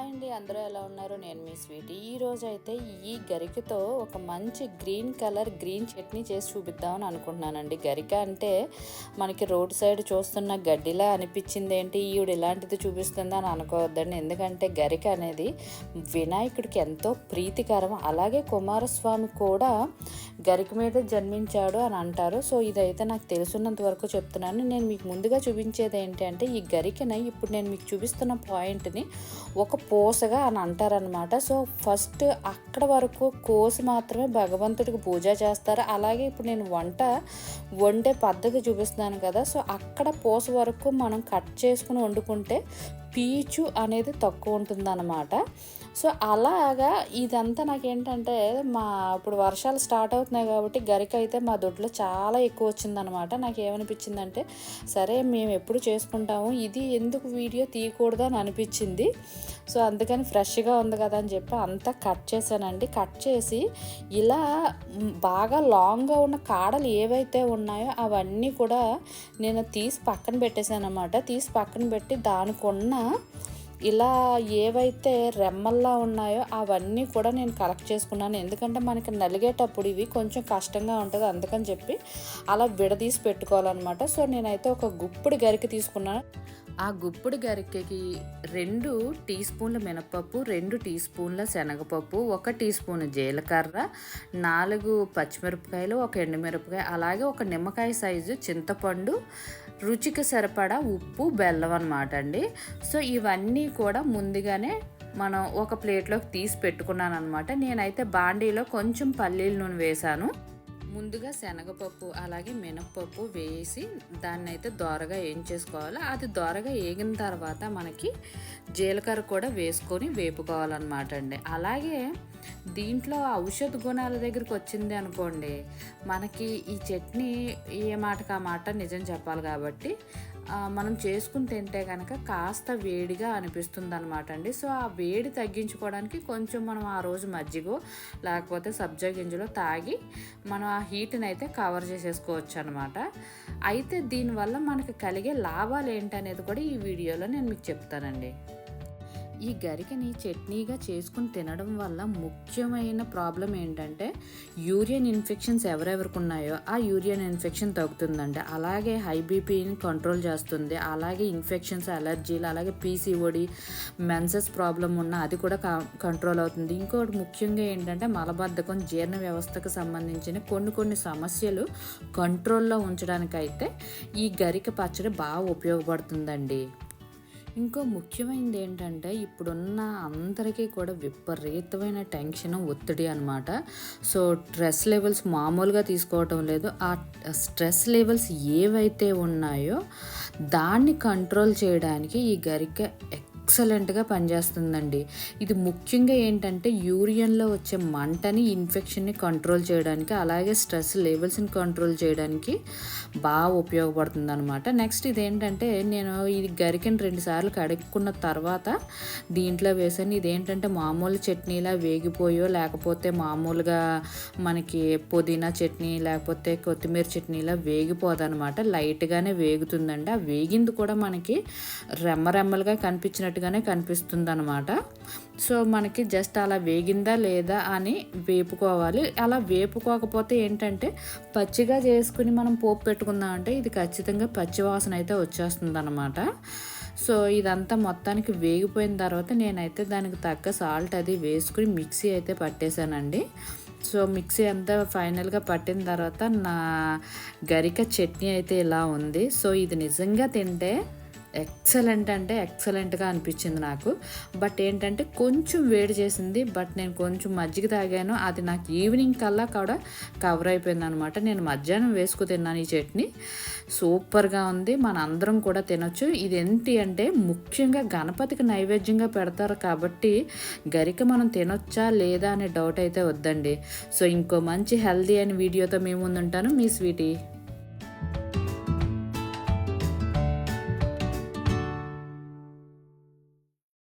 Hi అండి అందరూ ఎలా ఉన్నారు? నేను మీ స్వీట్. ఈ రోజు అయితే ఈ గరికతో ఒక మంచి గ్రీన్ కలర్ గ్రీన్ చట్నీ చేసి చూపిద్దామని అనుకుంటున్నానండి. గరిక అంటే మనకి రోడ్ సైడ్ చూస్తున్న గడ్డిలా అనిపించింది ఏంటి ఈవిడ ఇలాంటిది చూపిస్తుంది అని అనుకోవద్దండి. ఎందుకంటే గరిక అనేది వినాయకుడికి ఎంతో ప్రీతికరం. అలాగే కుమారస్వామి కూడా గరిక మీద జన్మించాడు అని అంటారు. సో ఇదైతే నాకు తెలుసున్నంత వరకు చెప్తున్నాను. నేను మీకు ముందుగా చూపించేది ఏంటి అంటే ఈ గరికన ఇప్పుడు నేను మీకు చూపిస్తున్న పాయింట్ని ఒక పూసగా అని అంటారనమాట సో ఫస్ట్ అక్కడ వరకు కోసి మాత్రమే భగవంతుడికి పూజ చేస్తారు. అలాగే ఇప్పుడు నేను వంట వండే పద్ధతి చూపిస్తున్నాను కదా. సో అక్కడ పూస వరకు మనం కట్ చేసుకుని వండుకుంటే పీచు అనేది తక్కువ ఉంటుందన్నమాట. సో అలాగా ఇదంతా నాకేంటంటే మా ఇప్పుడు వర్షాలు స్టార్ట్ అవుతున్నాయి కాబట్టి గరిక అయితే మా దొడ్లో చాలా ఎక్కువ వచ్చిందనమాట. నాకు ఏమనిపించిందంటే సరే మేము ఎప్పుడు చేసుకుంటాము ఇది ఎందుకు వీడియో తీయకూడదు అని అనిపించింది. సో అందుకని ఫ్రెష్గా ఉంది కదా అని చెప్పి అంతా కట్ చేశానండి. కట్ చేసి ఇలా బాగా లాంగ్గా ఉన్న కాడలు ఏవైతే ఉన్నాయో అవన్నీ కూడా నేను తీసి పక్కన పెట్టేశాను అనమాట తీసి పక్కన పెట్టి దానికి ఉన్న ఇలా ఏవైతే రెమ్మల్లా ఉన్నాయో అవన్నీ కూడా నేను కలెక్ట్ చేసుకున్నాను. ఎందుకంటే మనకి నలిగేటప్పుడు ఇవి కొంచెం కష్టంగా ఉంటుంది అందుకని చెప్పి అలా విడదీసి పెట్టుకోవాలన్నమాట. సో నేనైతే ఒక గుప్పుడు గరిక తీసుకున్నాను. ఆ గుప్పుడు గరికెకి రెండు టీ స్పూన్ల మినపప్పు రెండు టీ స్పూన్ల శనగపప్పు ఒక టీ స్పూన్ జీలకర్ర నాలుగు పచ్చిమిరపకాయలు ఒక ఎండుమిరపకాయ అలాగే ఒక నిమ్మకాయ సైజు చింతపండు రుచికి సరిపడా ఉప్పు బెల్లం అనమాట అండి. సో ఇవన్నీ కూడా ముందుగానే మనం ఒక ప్లేట్లోకి తీసి పెట్టుకున్నాను అనమాట నేనైతే బాండీలో కొంచెం పల్లీల నూనె వేశాను ముందుగా శనగపప్పు అలాగే మినప్పప్పు వేసి దాన్ని అయితే దోరగా వేయించేసుకోవాలి అది దోరగా వేగిన తర్వాత మనకి జీలకర్ర కూడా వేసుకొని వేపుకోవాలన్నమాట అండి. అలాగే దీంట్లో ఔషధ గుణాల దగ్గరికి వచ్చింది అనుకోండి మనకి ఈ చట్నీ ఏ మాటకు ఆ మాట నిజం చెప్పాలి కాబట్టి మనం చేసుకుని తింటే కనుక కాస్త వేడిగా అనిపిస్తుంది అనమాట అండి సో ఆ వేడి తగ్గించుకోవడానికి కొంచెం మనం ఆ రోజు మజ్జిగో లేకపోతే సబ్జా గింజలో తాగి మనం ఆ హీట్ని అయితే కవర్ చేసేసుకోవచ్చు అనమాట అయితే దీనివల్ల మనకి కలిగే లాభాలు ఏంటనేది కూడా ఈ వీడియోలో నేను మీకు చెప్తానండి. ఈ గరికని చట్నీగా చేసుకుని తినడం వల్ల ముఖ్యమైన ప్రాబ్లం ఏంటంటే యూరియన్ ఇన్ఫెక్షన్స్ ఎవరెవరికి ఉన్నాయో ఆ యూరియన్ ఇన్ఫెక్షన్ తగ్గుతుందండి. అలాగే హై బీపీని కంట్రోల్ చేస్తుంది. అలాగే ఇన్ఫెక్షన్స్ అలర్జీలు అలాగే పీసీఓడి మెన్సెస్ ప్రాబ్లం ఉన్న అది కూడా కంట్రోల్ అవుతుంది. ఇంకోటి ముఖ్యంగా ఏంటంటే మలబద్ధకం జీర్ణ వ్యవస్థకు సంబంధించిన కొన్ని కొన్ని సమస్యలు కంట్రోల్లో ఉంచడానికైతే ఈ గరిక పచ్చడి బాగా ఉపయోగపడుతుందండి. ఇంకో ముఖ్యమైనది ఏంటంటే ఇప్పుడున్న అందరికీ కూడా విపరీతమైన టెన్షన్ ఒత్తిడి అనమాట సో స్ట్రెస్ లెవెల్స్ మామూలుగా తీసుకోవటం లేదు. ఆ స్ట్రెస్ లెవెల్స్ ఏవైతే ఉన్నాయో దాన్ని కంట్రోల్ చేయడానికి ఈ గరిక ఎక్సలెంట్గా పనిచేస్తుందండి. ఇది ముఖ్యంగా ఏంటంటే యూరియన్లో వచ్చే మంటని ఇన్ఫెక్షన్ని కంట్రోల్ చేయడానికి అలాగే స్ట్రెస్ లెవెల్స్ని కంట్రోల్ చేయడానికి బాగా ఉపయోగపడుతుంది అనమాట నెక్స్ట్ ఇదేంటంటే నేను ఇది గరికని రెండు సార్లు కడుక్కున్న తర్వాత దీంట్లో వేసాను. ఇదేంటంటే మామూలు చట్నీలా వేగిపోయో లేకపోతే మామూలుగా మనకి పుదీనా చట్నీ లేకపోతే కొత్తిమీర చట్నీలా వేగిపోదనమాట లైట్గానే వేగుతుందండి. ఆ వేగింది కూడా మనకి రెమ్మ కనిపించినట్టు కనిపించినట్టుగానే కనిపిస్తుంది అనమాట సో మనకి జస్ట్ అలా వేగిందా లేదా అని వేపుకోవాలి. అలా వేపుకోకపోతే ఏంటంటే పచ్చిగా చేసుకుని మనం పోపు పెట్టుకుందాం అంటే ఇది ఖచ్చితంగా పచ్చి వాసన అయితే వచ్చేస్తుంది అనమాట సో ఇదంతా మొత్తానికి వేగిపోయిన తర్వాత నేనైతే దానికి తగ్గ సాల్ట్ అది వేసుకుని మిక్సీ అయితే పట్టేశానండి. సో మిక్సీ అంతా ఫైనల్గా పట్టిన తర్వాత నా గరిక చట్నీ అయితే ఇలా ఉంది. సో ఇది నిజంగా తింటే ఎక్సలెంట్ అంటే ఎక్సలెంట్గా అనిపించింది నాకు. బట్ ఏంటంటే కొంచెం వేడి చేసింది. బట్ నేను కొంచెం మజ్జిగ తాగాను. అది నాకు ఈవినింగ్ కల్లా కూడా కవర్ అయిపోయింది అనమాట నేను మధ్యాహ్నం వేసుకు తిన్నాను ఈ చట్నీ. సూపర్గా ఉంది. మన అందరం కూడా తినొచ్చు. ఇది ఏంటి అంటే ముఖ్యంగా గణపతికి నైవేద్యంగా పెడతారు కాబట్టి గరిక మనం తినొచ్చా లేదా అనే డౌట్ అయితే వద్దండి. సో ఇంకో మంచి హెల్దీ అయిన వీడియోతో మేము ముందుంటాను. మీ స్వీటీ.